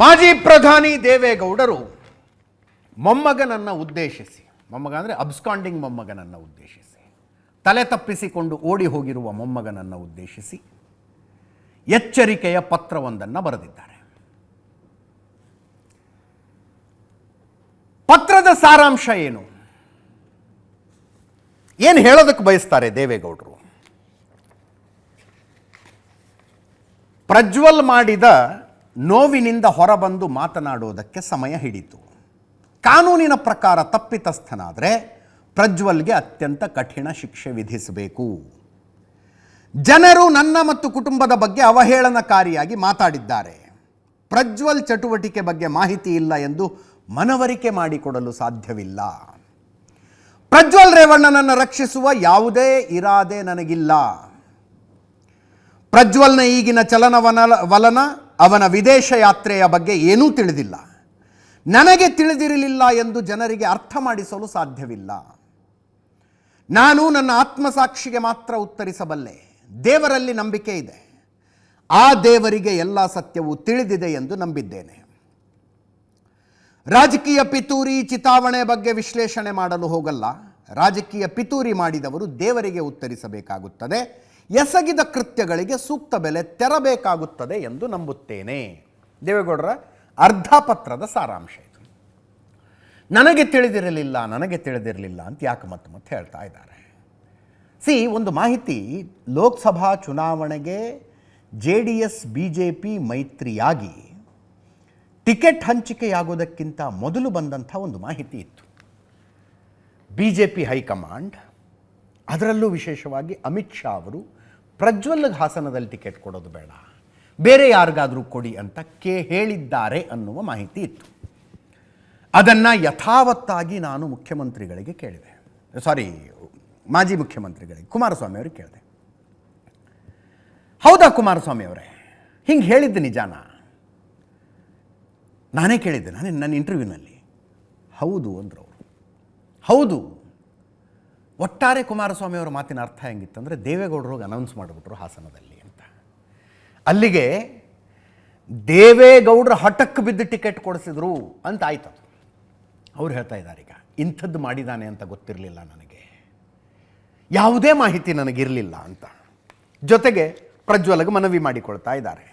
ಮಾಜಿ ಪ್ರಧಾನಿ ದೇವೇಗೌಡರು ಮೊಮ್ಮಗನನ್ನು ಉದ್ದೇಶಿಸಿ, ಮೊಮ್ಮಗ ಅಂದರೆ ಅಬ್ಸ್ಕಾಂಡಿಂಗ್ ಮೊಮ್ಮಗನನ್ನು ಉದ್ದೇಶಿಸಿ, ತಲೆ ತಪ್ಪಿಸಿಕೊಂಡು ಓಡಿ ಹೋಗಿರುವ ಮೊಮ್ಮಗನನ್ನು ಉದ್ದೇಶಿಸಿ ಎಚ್ಚರಿಕೆಯ ಪತ್ರವೊಂದನ್ನು ಬರೆದಿದ್ದಾರೆ. ಪತ್ರದ ಸಾರಾಂಶ ಏನು? ಏನು ಹೇಳೋದಕ್ಕೆ ಬಯಸ್ತಾರೆ ದೇವೇಗೌಡರು? ಪ್ರಜ್ವಲ್ ಮಾಡಿದ ನೋವಿನಿಂದ ಹೊರಬಂದು ಮಾತನಾಡುವುದಕ್ಕೆ ಸಮಯ ಹಿಡಿತು. ಕಾನೂನಿನ ಪ್ರಕಾರ ತಪ್ಪಿತಸ್ಥನಾದರೆ ಪ್ರಜ್ವಲ್ಗೆ ಅತ್ಯಂತ ಕಠಿಣ ಶಿಕ್ಷೆ ವಿಧಿಸಬೇಕು. ಜನರು ನನ್ನ ಮತ್ತು ಕುಟುಂಬದ ಬಗ್ಗೆ ಅವಹೇಳನಕಾರಿಯಾಗಿ ಮಾತಾಡಿದ್ದಾರೆ. ಪ್ರಜ್ವಲ್ ಚಟುವಟಿಕೆ ಬಗ್ಗೆ ಮಾಹಿತಿ ಇಲ್ಲ ಎಂದು ಮನವರಿಕೆ ಮಾಡಿಕೊಡಲು ಸಾಧ್ಯವಿಲ್ಲ. ಪ್ರಜ್ವಲ್ ರೇವಣ್ಣನನ್ನು ರಕ್ಷಿಸುವ ಯಾವುದೇ ಇರಾದೆ ನನಗಿಲ್ಲ. ಪ್ರಜ್ವಲ್ನ ಈಗಿನ ಚಲನವನ ವಲನ ಅವನ ವಿದೇಶ ಯಾತ್ರೆಯ ಬಗ್ಗೆ ಏನೂ ತಿಳಿದಿಲ್ಲ. ನನಗೆ ತಿಳಿದಿರಲಿಲ್ಲ ಎಂದು ಜನರಿಗೆ ಅರ್ಥ ಮಾಡಿಸಲು ಸಾಧ್ಯವಿಲ್ಲ. ನಾನು ನನ್ನ ಆತ್ಮಸಾಕ್ಷಿಗೆ ಮಾತ್ರ ಉತ್ತರಿಸಬಲ್ಲೆ. ದೇವರಲ್ಲಿ ನಂಬಿಕೆ ಇದೆ. ಆ ದೇವರಿಗೆ ಎಲ್ಲ ಸತ್ಯವೂ ತಿಳಿದಿದೆ ಎಂದು ನಂಬಿದ್ದೇನೆ. ರಾಜಕೀಯ ಪಿತೂರಿ ಚಿತಾವಣೆ ಬಗ್ಗೆ ವಿಶ್ಲೇಷಣೆ ಮಾಡಲು ಹೋಗಲ್ಲ. ರಾಜಕೀಯ ಪಿತೂರಿ ಮಾಡಿದವರು ದೇವರಿಗೆ ಉತ್ತರಿಸಬೇಕಾಗುತ್ತದೆ. ಎಸಗಿದ ಕೃತ್ಯಗಳಿಗೆ ಸೂಕ್ತ ಬೆಲೆ ತೆರಬೇಕಾಗುತ್ತದೆ ಎಂದು ನಂಬುತ್ತೇನೆ. ದೇವೇಗೌಡರ ಅರ್ಧ ಪತ್ರದ ಸಾರಾಂಶ ಇದು. ನನಗೆ ತಿಳಿದಿರಲಿಲ್ಲ ನನಗೆ ತಿಳಿದಿರಲಿಲ್ಲ ಅಂತ ಯಾಕೆ ಮತ್ತೆ ಮತ್ತೆ ಹೇಳ್ತಾ ಇದ್ದಾರೆ? ಸಿ, ಒಂದು ಮಾಹಿತಿ. ಲೋಕಸಭಾ ಚುನಾವಣೆಗೆ J D S, B J P ಮೈತ್ರಿಯಾಗಿ ticket ಹಂಚಿಕೆಯಾಗೋದಕ್ಕಿಂತ ಮೊದಲು ಬಂದಂಥ ಒಂದು ಮಾಹಿತಿ ಇತ್ತು. ಬಿ ಜೆ ಪಿ ಹೈಕಮಾಂಡ್, ಅದರಲ್ಲೂ ವಿಶೇಷವಾಗಿ ಅಮಿತ್ ಶಾ ಅವರು ಪ್ರಜ್ವಲ್ಗೆ ಹಾಸನದಲ್ಲಿ ಟಿಕೆಟ್ ಕೊಡೋದು ಬೇಡ. ಬೇರೆ ಯಾರಿಗಾದರೂ ಕೊಡಿ ಅಂತ ಕೇ ಹೇಳಿದ್ದಾರೆ ಅನ್ನುವ ಮಾಹಿತಿ ಇತ್ತು. ಅದನ್ನು ಯಥಾವತ್ತಾಗಿ ನಾನು ಮುಖ್ಯಮಂತ್ರಿಗಳಿಗೆ ಕೇಳಿದೆ. ಸಾರಿ, ಮಾಜಿ ಮುಖ್ಯಮಂತ್ರಿಗಳಿಗೆ, ಕುಮಾರಸ್ವಾಮಿ ಅವರಿಗೆ ಕೇಳಿದೆ. ಹೌದಾ ಕುಮಾರಸ್ವಾಮಿ ಅವರೇ? ಹಿಂಗೆ ಹೇಳಿದ್ದೆ ನಿಜಾನ? ನಾನೇ ಕೇಳಿದ್ದೆ, ನಾನೇ ನನ್ನ ಇಂಟರ್ವ್ಯೂನಲ್ಲಿ ಹೌದು ಅಂದರು ಹೌದು. ಒಟ್ಟಾರೆ ಕುಮಾರಸ್ವಾಮಿ ಅವರ ಮಾತಿನ ಅರ್ಥ ಹೆಂಗಿತ್ತಂದರೆ ದೇವೇಗೌಡರು ಅನೌನ್ಸ್ ಮಾಡಿಬಿಟ್ರು ಹಾಸನದಲ್ಲಿ ಅಂತ. ಅಲ್ಲಿಗೆ ದೇವೇಗೌಡರ ಹಠಕ್ಕೆ ಬಿದ್ದು ಟಿಕೆಟ್ ಕೊಡಿಸಿದ್ರು ಅಂತ ಆಯ್ತು ಅವ್ರು ಹೇಳ್ತಾ ಇದ್ದಾರೆ ಈಗ, ಇಂಥದ್ದು ಮಾಡಿದ್ದಾನೆ ಅಂತ ಗೊತ್ತಿರಲಿಲ್ಲ ನನಗೆ. ಯಾವುದೇ ಮಾಹಿತಿ ನನಗಿರಲಿಲ್ಲ ಅಂತ. ಜೊತೆಗೆ ಪ್ರಜ್ವಲ್ಗೆ ಮನವಿ ಮಾಡಿಕೊಳ್ತಾ ಇದ್ದಾರೆ.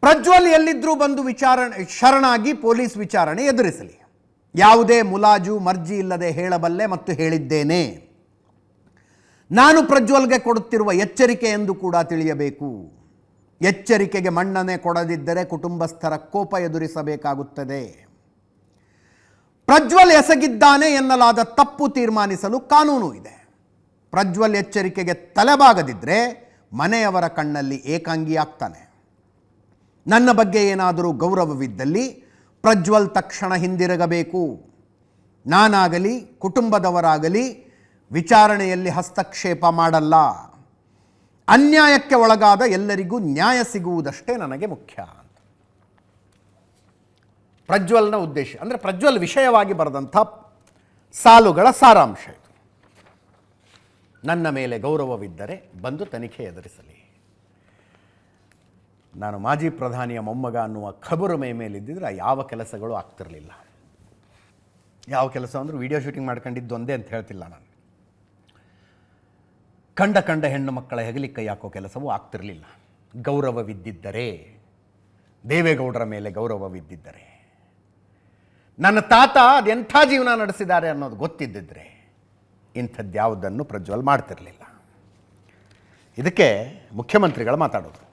ಪ್ರಜ್ವಲ್ ಎಲ್ಲಿದ್ದರೂ ಬಂದು ವಿಚಾರಣೆ, ಶರಣಾಗಿ ಪೊಲೀಸ್ ವಿಚಾರಣೆ ಎದುರಿಸಲಿ. ಯಾವುದೇ ಮುಲಾಜು, ಮರ್ಜಿ ಇಲ್ಲದೆ ಹೇಳಬಲ್ಲೆ ಮತ್ತು ಹೇಳಿದ್ದೇನೆ. ನಾನು ಪ್ರಜ್ವಲ್ಗೆ ಕೊಡುತ್ತಿರುವ ಎಚ್ಚರಿಕೆ ಎಂದು ಕೂಡ ತಿಳಿಯಬೇಕು. ಎಚ್ಚರಿಕೆಗೆ ಮಣ್ಣನೆ ಕೊಡದಿದ್ದರೆ ಕುಟುಂಬಸ್ಥರ ಕೋಪ ಎದುರಿಸಬೇಕಾಗುತ್ತದೆ. ಪ್ರಜ್ವಲ್ ಎಸಗಿದ್ದಾನೆ ಎನ್ನಲಾದ ತಪ್ಪು ತೀರ್ಮಾನಿಸಲು ಕಾನೂನು ಇದೆ. ಪ್ರಜ್ವಲ್ ಎಚ್ಚರಿಕೆಗೆ ತಲೆಬಾಗದಿದ್ದರೆ ಮನೆಯವರ ಕಣ್ಣಲ್ಲಿ ಏಕಾಂಗಿಯಾಗ್ತಾನೆ. ನನ್ನ ಬಗ್ಗೆ ಏನಾದರೂ ಗೌರವವಿದ್ದಲ್ಲಿ ಪ್ರಜ್ವಲ್ ತಕ್ಷಣ ಹಿಂದಿರುಗಬೇಕು. ನಾನಾಗಲಿ, ಕುಟುಂಬದವರಾಗಲಿ ವಿಚಾರಣೆಯಲ್ಲಿ ಹಸ್ತಕ್ಷೇಪ ಮಾಡಲ್ಲ. ಅನ್ಯಾಯಕ್ಕೆ ಒಳಗಾದ ಎಲ್ಲರಿಗೂ ನ್ಯಾಯ ಸಿಗುವುದಷ್ಟೇ ನನಗೆ ಮುಖ್ಯ ಪ್ರಜ್ವಲ್ನ ಉದ್ದೇಶ, ಅಂದರೆ ಪ್ರಜ್ವಲ್ ವಿಷಯವಾಗಿ ಬರೆದಂಥ ಸಾಲುಗಳ ಸಾರಾಂಶ ಇದು. ನನ್ನ ಮೇಲೆ ಗೌರವವಿದ್ದರೆ ಬಂದು ತನಿಖೆ ಎದುರಿಸಲಿ. ನಾನು ಮಾಜಿ ಪ್ರಧಾನಿಯ ಮೊಮ್ಮಗ ಅನ್ನುವ ಖಬರು ಮೈ ಮೇಲಿದ್ದಿದ್ರೆ ಯಾವ ಕೆಲಸಗಳು ಆಗ್ತಿರಲಿಲ್ಲ. ಯಾವ ಕೆಲಸ ಅಂದರೂ ವಿಡಿಯೋ ಶೂಟಿಂಗ್ ಮಾಡ್ಕೊಂಡಿದ್ದು ಒಂದೇ ಅಂತ ಹೇಳ್ತಿಲ್ಲ ನಾನು. ಕಂಡ ಕಂಡ ಹೆಣ್ಣು ಮಕ್ಕಳ ಹೆಗಲಿ ಯಾಕೋ ಕೆಲಸವೂ ಆಗ್ತಿರಲಿಲ್ಲ. ಗೌರವವಿದ್ದಿದ್ದರೆ ದೇವೇಗೌಡರ ಮೇಲೆ ಗೌರವವಿದ್ದಿದ್ದರೆ ನನ್ನ ತಾತ ಅದೆಂಥ ಜೀವನ ನಡೆಸಿದ್ದಾರೆ ಅನ್ನೋದು ಗೊತ್ತಿದ್ದಿದ್ರೆ ಇಂಥದ್ದು ಯಾವುದನ್ನು ಪ್ರಜ್ವಲ್ ಮಾಡ್ತಿರಲಿಲ್ಲ. ಇದಕ್ಕೆ ಮುಖ್ಯಮಂತ್ರಿಗಳು ಮಾತಾಡೋದು.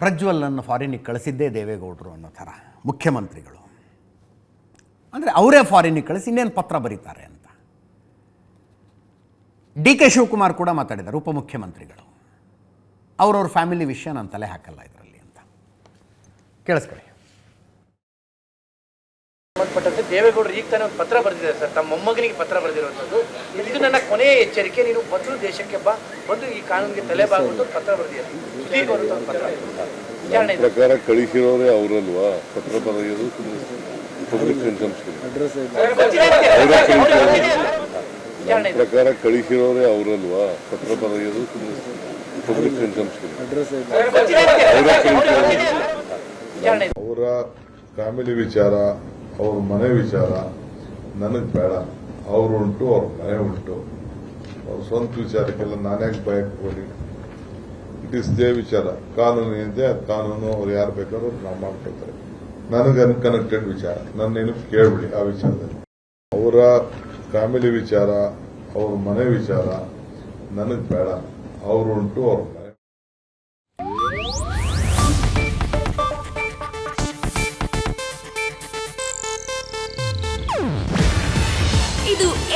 ಪ್ರಜ್ವಲನ್ನು ಫಾರಿನಿಗೆ ಕಳಿಸಿದ್ದೇ ದೇವೇಗೌಡರು ಅನ್ನೋ ಥರ ಮುಖ್ಯಮಂತ್ರಿಗಳು. ಅಂದರೆ ಅವರೇ ಫಾರಿನಿಗೆ ಕಳಿಸಿ ಇನ್ನೇನು ಪತ್ರ ಬರೀತಾರೆ ಅಂತ. ಡಿ ಕೆ ಶಿವಕುಮಾರ್ ಕೂಡ ಮಾತಾಡಿದ್ದಾರೆ ಉಪಮುಖ್ಯಮಂತ್ರಿಗಳು. ಅವರವ್ರ ಫ್ಯಾಮಿಲಿ ವಿಷಯ ನಾನು ತಲೆ ಹಾಕಲ್ಲ ಇದರಲ್ಲಿ ಅಂತ. ಕೇಳಿಸ್ಕೊಳ್ಳಿ. ಸಂಬಂಧಪಟ್ಟಂತೆ ದೇವೇಗೌಡರು ಈಗ ತಾನೇ ಒಂದು ಪತ್ರ ಬರೆದಿದ್ದಾರೆ ಸರ್. ತಮ್ಮ ಮೊಮ್ಮಗನಿಗೆ ಪತ್ರ ಬರೆದಿರುವಂಥದ್ದು. ಇದು ನನ್ನ ಕೊನೆಯ ಎಚ್ಚರಿಕೆ. ನೀನು ಬಂದು ದೇಶಕ್ಕೆ ಬಾ. ಬಂದು ಈ ಕಾನೂನಿಗೆ ತಲೆ ಬಾಗುವಂತ ಪತ್ರ ಬರೆದಿದ್ದಾರೆ. ಒಂದು ಪತ್ರ ಪ್ರಕಾರ ಕಳಿಸಿರೋರೇ ಅವರಲ್ವಾ? ಪತ್ರ ಬರೆಯೋದು ಪ್ರಕಾರ ಕಳಿಸಿರೋರೇ ಅವರಲ್ವಾ? ಪತ್ರ ಬರೆಯೋದು ಪಬ್ಲಿಕ್. ಅವರ ಫ್ಯಾಮಿಲಿ ವಿಚಾರ ಅವ್ರ ಮನೆ ವಿಚಾರ ನನಗೆ ಬೇಡ. ಅವ್ರು ಉಂಟು ಅವ್ರ ಮನೆ ಉಂಟು. ಅವ್ರ ಸ್ವಂತ ವಿಚಾರಕ್ಕೆಲ್ಲ ನಾನ್ಯಾಕೆ ಭಯಕ್ಕೆ ಇಟ್ ಇಸ್ ದೇ ವಿಚಾರ. ಕಾನೂನು ಇದೆ ಕಾನೂನು, ಅವ್ರು ಯಾರು ಬೇಕಾದ್ರೂ ನಾವು ಮಾಡ್ಕೊಳ್ತಾರೆ. ನನಗೆ ಅನ್ಕನೆಕ್ಟೆಡ್ ವಿಚಾರ. ನನ್ನೇನು ಕೇಳ್ಬಿಡಿ ಆ ವಿಚಾರದಲ್ಲಿ. ಅವರ ಫ್ಯಾಮಿಲಿ ವಿಚಾರ, ಅವ್ರ ಮನೆ ವಿಚಾರ ನನಗೆ ಬೇಡ. ಅವ್ರು ಉಂಟು ಅವ್ರ